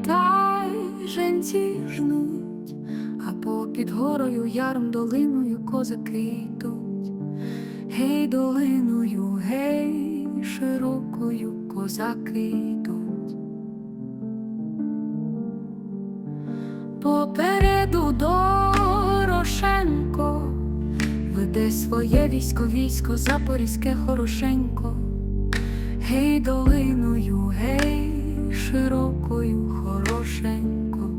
віддай, женці жнуть, а попід горою яром долиною козаки йдуть. Гей, долиною, гей, широкою козаки йдуть. Попереду Дорошенко веде своє військо, військо Запорізьке хорошенько. Гей, долиною, гей, широкою хорошенько.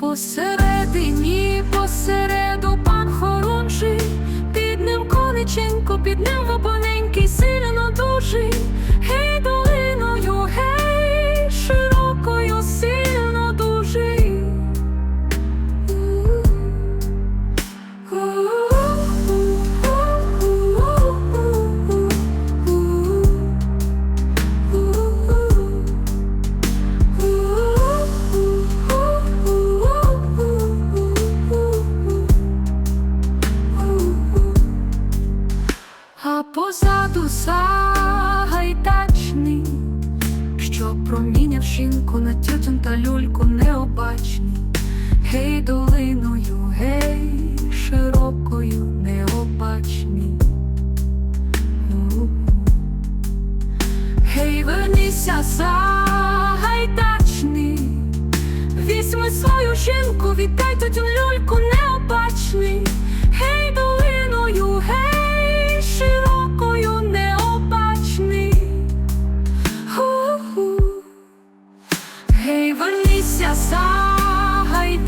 Посередині, посереду пан Хорунжий, під ним кониченько, під ним вапоненький, сильно позаду сагайдачний, що проміняв жінку на тютюн та люльку необачний. Гей, долиною, гей, широкою, необачний. Гей, вернися, сагайдачний, візьми свою жінку, віддай тютюн люльку Гей, вернися, сагайдачний,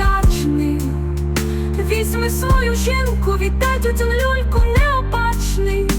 візьми свою жінку, вітать у цю люльку неопачний.